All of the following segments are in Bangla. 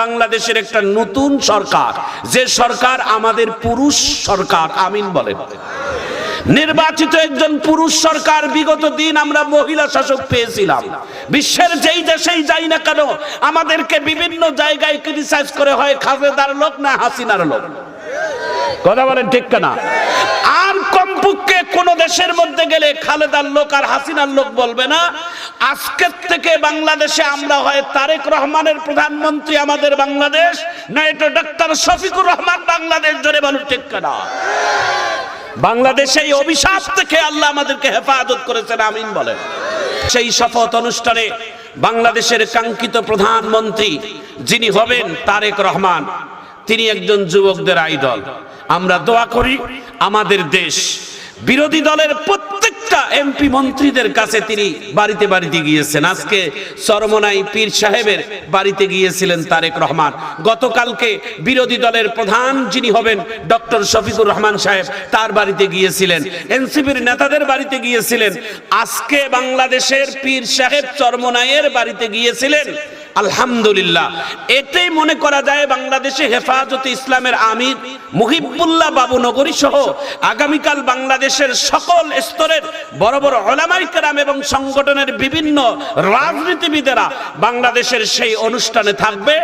বাংলাদেশের একটা নতুন সরকার। যে সরকার আমাদের পুরুষ সরকার, আমিন বলেন। নির্বাচিত একজন পুরুষ সরকার, বিগত দিন আমরা মহিলা শাসক পেয়েছিলাম। বিশ্বের যেই দেশেই যাই না কেন, আমাদেরকে বিভিন্ন জায়গায় ক্রিটিসাইজ করে হয়, খাজেদার লোক না হাসিনার লোক। কথা বলেন ঠিক না আর কমপক্ষে কোন দেশের মধ্যে গেলে খালেদার লোক আর হাসিনার লোক বলবে না আজকের থেকে বাংলাদেশে আমরা হয় তারেক রহমানের প্রধানমন্ত্রী আমাদের বাংলাদেশ না এটা ডক্টর শফিকুর রহমান বাংলাদেশ, ধরে বলুন ঠিক না বাংলাদেশে এই অভিশাপ থেকে আল্লাহ আমাদেরকে হেফাজত করেছেন, আমিন বলেন। সেই শপথ অনুষ্ঠানে বাংলাদেশের কাঙ্ক্ষিত প্রধানমন্ত্রী যিনি হবেন তারেক রহমান, তিনি একজন যুবকদের আইডল। আমরা দোয়া করি আমাদের দেশ বিরোধী দলের প্রত্যেকটা এমপি মন্ত্রীদের কাছে তিনি বাড়িতে বাড়িতে গিয়েছেন। আজকে সরমনাই পীর সাহেবের বাড়িতে গিয়েছিলেন তারেক রহমান। গতকালকে বিরোধী দলের প্রধান যিনি হবেন ডক্টর শফিকুর রহমান সাহেব তার বাড়িতে গিয়েছিলেন। এনসিপির নেতাদের বাড়িতে গিয়েছিলেন। আজকে বাংলাদেশের পীর সাহেব চরমনাইয়ের বাড়িতে গিয়েছিলেন। আলহামদুলিল্লাহ। এতেই মনে করা যায় বাংলাদেশে হেফাজতে ইসলামের আমির, মুহিবুল্লাহ বাবু নগরী সহ আগামীকাল বাংলাদেশের সকল স্তরের বড় বড় ওলামাই কেরাম এবং সংগঠনের বিভিন্ন রাজনীতিবিদেরা বাংলাদেশের সেই অনুষ্ঠানে থাকবে।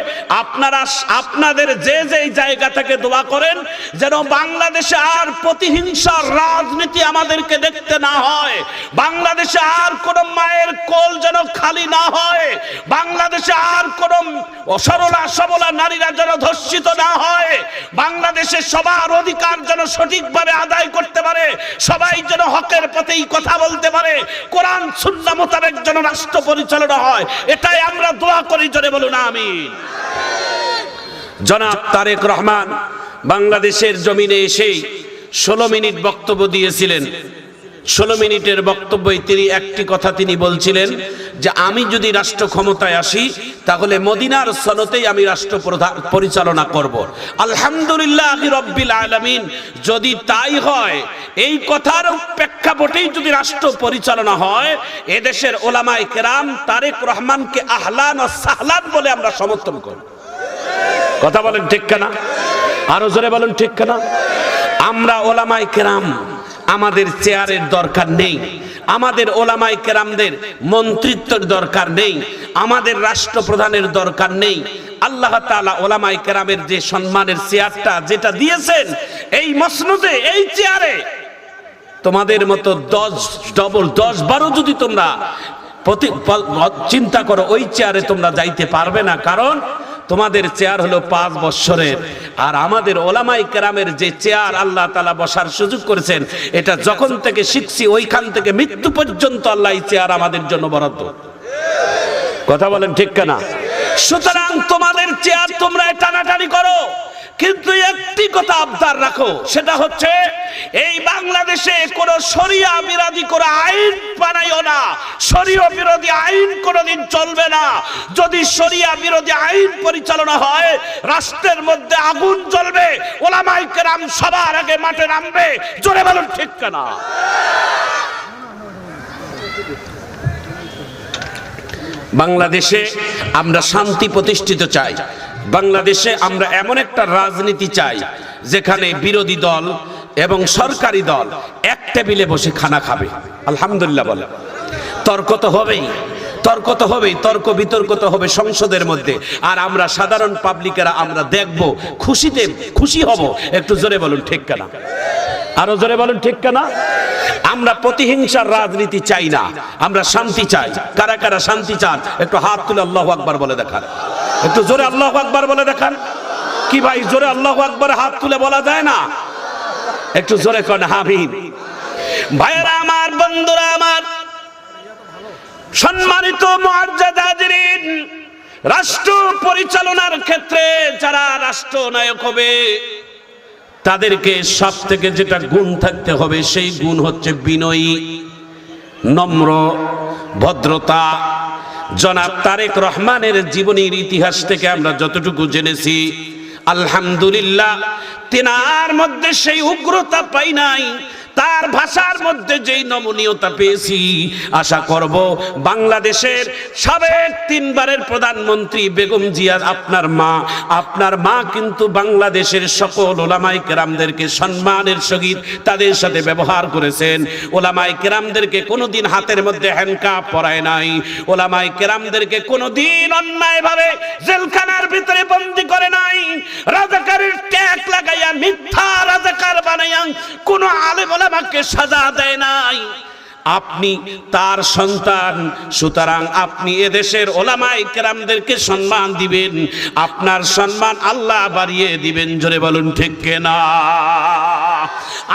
আপনারা আপনাদের যে যেই জায়গা থেকে দোয়া করেন, যেন বাংলাদেশে আর প্রতিহিংসার রাজনীতি আমাদেরকে দেখতে না হয়। বাংলাদেশে আর কোন মায়ের কোল যেন খালি না হয়। বাংলাদেশে আর কোন সরলা সবলা নারীরা যেন ধর্ষিত না হয়, বাংলাদেশে সবার অধিকার যেন সঠিকভাবে আদায় করতে পারে, সবাই যেন হকের পথেই কথা বলতে পারে, কোরআন সুন্না মোতাবেক যেন রাষ্ট্র পরিচালনা হয়, এটাই আমরা দোয়া করি জোরে বলুন আমি জনাব তারেক রহমান বাংলাদেশের জমিনে এসেই ষোলো মিনিট বক্তব্য দিয়েছিলেন। ষোলো মিনিটের বক্তব্যে তিনি একটি কথা তিনি বলছিলেন যে আমি যদি রাষ্ট্র ক্ষমতায় আসি, তাহলে মদিনার সনতেই আমি রাষ্ট্র পরিচালনা করব। আলহামদুলিল্লাহ রব্বিল আলামিন, যদি তাই হয়, এই কথার প্রেক্ষাপটেই যদি রাষ্ট্র পরিচালনা হয়, এদেশের ওলামায় কেরাম তারেক রহমানকে আহলান ও সাহলান বলে আমরা সমর্থন করি কথা বলেন ঠিক কেনা? আরও জোরে বলেন ঠিক কেনা? আমরা ওলামাই কেরাম আমাদের চেয়ারের দরকার নেই। আমাদের ওলামাই কেরামদের মন্ত্রিত্বের দরকার নেই। আমাদের রাষ্ট্রপ্রধানের দরকার নেই। আল্লাহ তাআলা ওলামাই কেরামের যে সম্মানের চেয়ারটা যেটা দিয়েছেন, এই মসনদে, এই চেয়ারে তোমাদের মতো দশ ডবল দশ বারো যদি তোমরা চিন্তা করো, ওই চেয়ারে তোমরা যাইতে পারবে না। কারণ তোমাদের চেয়ার হলো পাঁচ বৎসরের। আর আমাদের ওলামাই কেরামের যে চেয়ার আল্লাহ তালা বসার সুযোগ করেছেন, এটা যখন থেকে শিখছি, ওইখান থেকে মৃত্যু পর্যন্ত আল্লাহ চেয়ার আমাদের জন্য বরাদ্দ। কথা বলেন ঠিক কেনা? সুতরাং তোমাদের চেয়ার তোমরা টানাটানি করো। কিন্তু একটি কথা আবদার রাখো, সেটা হচ্ছে, এই বাংলাদেশে কোন সরিয়া বিরোধী, কোন আইন বানাইও না। সরিয়া বিরোধী আইন কোনদিন চলবে না। যদি সরিয়া বিরোধী আইন পরিচালনা হয়, রাষ্ট্রের মধ্যে আগুন জ্বলবে, ওলামাই কেরাম সবার আগে মাঠে নামবে। জোরে বলুন, ঠিক কেনা? বাংলাদেশে আমরা শান্তি প্রতিষ্ঠিত চাই। বাংলাদেশে আমরা এমন একটা রাজনীতি চাই, যেখানে বিরোধী দল এবং সরকারি দল এক টেবিলে বসে খানা খাবে। আলহামদুলিল্লাহ বলে। তর্ক তো হবেই, তর্ক তো হবেই, তর্ক বিতর্ক তো হবে সংসদের মধ্যে। আর আমরা সাধারণ পাবলিকেরা আমরা দেখব, খুশিতে খুশি হব। একটু জোরে বলুন, ঠিক কেনা? আরও জোরে বলুন, ঠিক কেনা? আমরা প্রতিহিংসার রাজনীতি চাই না, আমরা শান্তি চাই। কারা কারা শান্তি চান? একটু হাত তুলে আল্লাহ আকবার বলে দেখান। একটু জোরে আল্লাহ আকবার বলে দেখান। কি ভাই, জোরে আল্লাহ আকবার হাত তুলে বলা যায় না? একটু জোরে কন হামিন ভাইয়েরা আমার, বন্ধুরা আমার, সম্মানিত মুআজ্জাদাজরিন রাষ্ট্র পরিচালনার ক্ষেত্রে যারা রাষ্ট্রনায়ক হবে, তাদেরকে সব থেকে যেটা গুণ থাকতে হবে, সেই গুণ হচ্ছে বিনয়ী, নম্র, ভদ্রতা জনাব তারেক রহমানের জীবনীর ইতিহাস থেকে আমরা যতটুকু জেনেছি, আলহামদুলিল্লাহ, তেনার মধ্যে সেই উগ্রতা পাই নাই। তার ভাষার মধ্যে যেই নমনীয়তা পেয়েছি, আশা করব বাংলাদেশের সাবেক তিনবারের প্রধানমন্ত্রী বেগম জিয়া আপনার মা আপনার মা কিন্তু বাংলাদেশের সকল ওলামাই কেরামদেরকে সম্মানের সহিত তাদের সাথে ব্যবহার করেছেন। ওলামাই কেরামদেরকে কোনোদিন হাতের মধ্যে হ্যান্ডকাপ পরায় নাই। ওলামাই কেরামদেরকে কোনোদিন অন্যায়ভাবে জেলখানার ভিতরে বন্দি করে নাই। রাজাকারের ট্যাগ লাগাইয়া মিথ্যা রাজাকার বানাইয়া কোনো আলেম ওলামাকে সাজা দেয় নাই। আপনি তার সন্তান, সুতরাং আপনি এদেশের ওলামাই কেরামদেরকে সম্মান দিবেন, আপনার সম্মান আল্লাহ বাড়িয়ে দিবেন, জোরে বলুন ঠিক কেনা?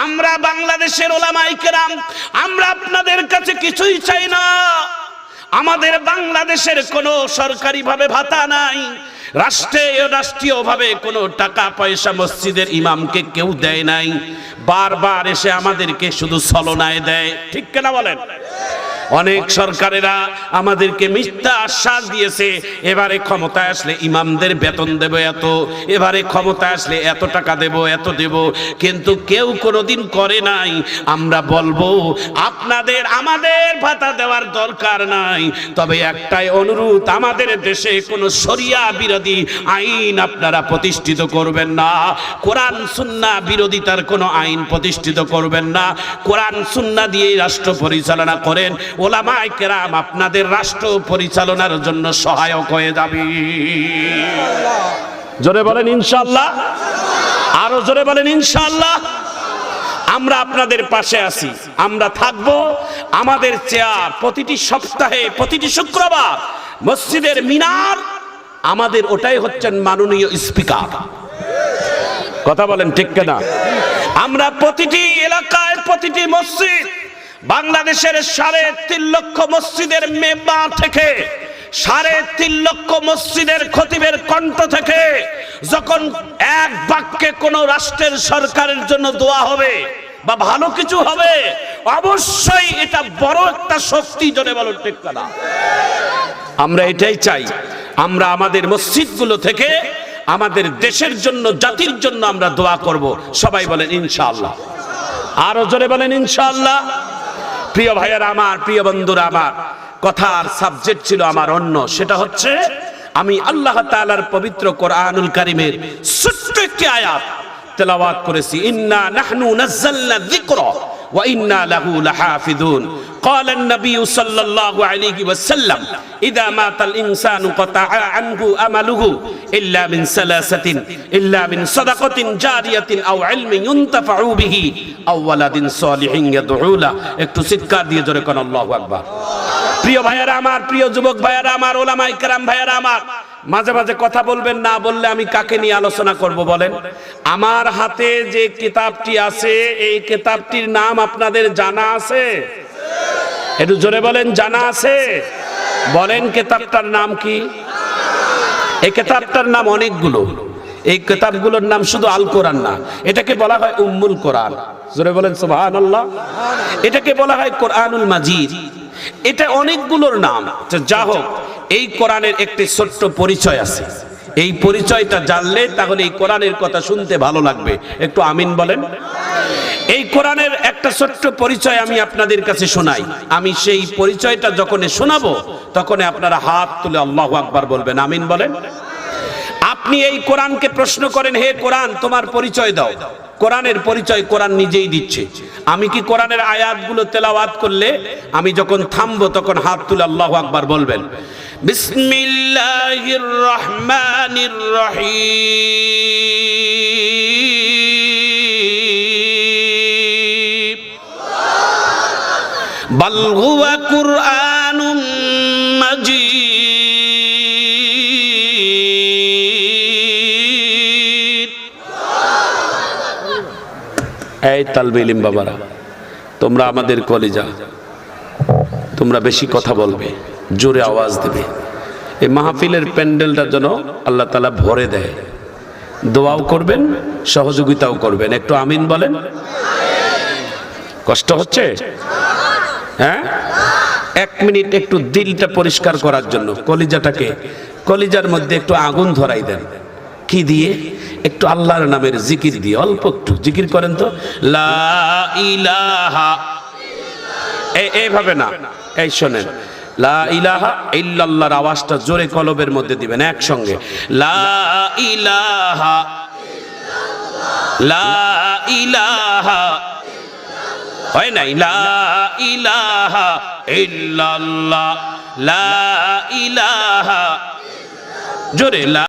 আমরা বাংলাদেশের ওলামাই কেরাম, আমরা আপনাদের কাছে কিছুই চাই না। আমাদের বাংলাদেশের কোনো সরকারিভাবে ভাতা নাই রাষ্ট্রে রাষ্ট্রীয়ভাবে কোনো টাকা পয়সা মসজিদের ইমামকে কেউ দেয় নাই। বারবার এসে আমাদেরকে শুধু ছলনায় দেয়। ঠিক কেনা বলেন? অনেক সরকারেরা আমাদেরকে মিথ্যা আশ্বাস দিয়েছে, এবারে ক্ষমতায় আসলে ইমামদের বেতন দেব এত, এবারে ক্ষমতায় আসলে এত টাকা দেব, এত দেব, কিন্তু কেউ কোনোদিন করে নাই। আমরা বলব, আপনাদের আমাদের ভাতা দেওয়ার দরকার নাই, তবে একটাই অনুরোধ, আমাদের দেশে কোনো শরিয়া বিরোধী আইন আপনারা প্রতিষ্ঠিত করবেন না। কোরআন, সুন্না বিরোধিতার কোনো আইন প্রতিষ্ঠিত করবেন না। কোরআন, সুন্না দিয়ে রাষ্ট্র পরিচালনা করেন ওলামায় কেরাম আপনাদের রাষ্ট্র পরিচালনার জন্য সহায়ক হয়ে যাবে। জোরে বলেন ইনশাল্লাহ আরও জোরে বলেন ইনশাল্লাহ আমরা আপনাদের পাশে আছি, আমরা থাকব। আমাদের চেয়ার প্রতিটি সপ্তাহে, প্রতিটি শুক্রবার মসজিদের মিনার, আমাদের ওটাই হচ্ছেন মাননীয় স্পিকার। কথা বলেন ঠিক কেনা? আমরা প্রতিটি এলাকায়, প্রতিটি মসজিদ বাংলাদেশের সাড়ে তিন লক্ষ মসজিদের মেম্বার থেকে, সাড়ে তিন লক্ষ মসজিদের খতিবের কণ্ঠ থেকে যখন এক বাক্যে কোন রাষ্ট্রের সরকারের জন্য দোয়া হবে বা ভালো কিছু হবে, অবশ্যই এটা বড় একটা শক্তি জনে বলো আমরা এটাই চাই, আমরা আমাদের মসজিদগুলো থেকে আমাদের দেশের জন্য, জাতির জন্য আমরা দোয়া করব। সবাই বলেন ইনশাআল্লাহ। আরও জোরে বলেন ইনশাআল্লাহ। প্রিয় ভাইয়ের আমার, প্রিয় বন্ধুরা আমার, কথার সাবজেক্ট ছিল আমার অন্য, সেটা হচ্ছে আমি আল্লাহ তালার পবিত্র কোরআনুল কারিমের ছোট্ট একটি আয়াত তেলাওয়াত করেছি। ইন্না নাহনু নাযালনা যিকরা। ওয়া ইন্না লাহু লাহাফিজুন قال النبي صلى الله عليه وسلم إذا مات الإنسان قطع عنه أمله إلا من ثلاثة إلا من صدقة جارية أو علم ينتفع به أو ولد صالح يدعو له একটু চিৎকার দিয়ে জোরে কোন আল্লাহু আকবার প্রিয় ভাইয়ারা আমার প্রিয় যুবক ভাইয়ারা আমার ওলামাই কেরাম ভাইয়ারা আমার মাঝে মাঝে কথা বলবেন, না বললে আমি কাকে নিয়ে আলোচনা করব বলেন? আমার হাতে যে কিতাবটি আছে, এই কিতাবটির নাম আপনাদের জানা আছে? একটু জোরে বলেন, জানা আছে? বলেন কিতাবটার নাম কি? এই কিতাবটার নাম অনেকগুলো। এই কিতাবগুলোর নাম শুধু আল কোরআন না, এটাকে বলা হয় উম্মুল কোরআন। জোরে বলেন, সুবহানাল্লাহ। এটাকে বলা হয় কোরআনুল মাজিদ। এটা অনেকগুলোর নাম। যা হোক এই কোরআনের একটি ছোট্ট পরিচয় আছে। এই পরিচয়টা জানলে তাহলে এই কোরআনের কথা শুনতে ভালো লাগবে। একটু আমিন বলেন। এই কোরআনের একটা ছোট্ট পরিচয় আমি আপনাদের কাছে শোনাই। আমি সেই পরিচয়টা যখন শোনাবো তখন আপনারা হাত তুলে আল্লাহ আকবার বলবেন। আমিন বলেন। আপনি এই কোরআনকে প্রশ্ন করেন, হে কোরআন, তোমার পরিচয় দাও। কোরআনের পরিচয় কোরআন নিজেই দিচ্ছে। আমি কি কোরআনের আয়াতগুলো তেলাওয়াত করলে আমি যখন থামবো, তখন হাত তুলে আল্লাহ আকবার বলবেন, বিসমিল্লাহির রহমানির রহিম। বাল কুরআন এই তালবিলিম বাবারা, তোমরা আমাদের কলেজা, তোমরা বেশি কথা বলবে, জোরে আওয়াজ দেবে। এই মাহফিলের প্যান্ডেলটা যেন আল্লাহ তালা ভরে দেয়। দোয়াও করবেন, সহযোগিতাও করবেন। একটু আমিন বলেন। কষ্ট হচ্ছে? হ্যাঁ? এক মিনিট একটু দিলটা পরিষ্কার করার জন্য, কলিজাটাকে, কলিজার মধ্যে একটু আগুন ধরাই দেন। কি দিয়ে? একটু আল্লাহর নামের জিকির দিয়ে, অল্প একটু। জিকির করেন তো? এইভাবে না। এই শোনেন। লা আওয়াজটা জোরে কলবের মধ্যে দিবেন একসঙ্গে। হয় নাই? জোরে লা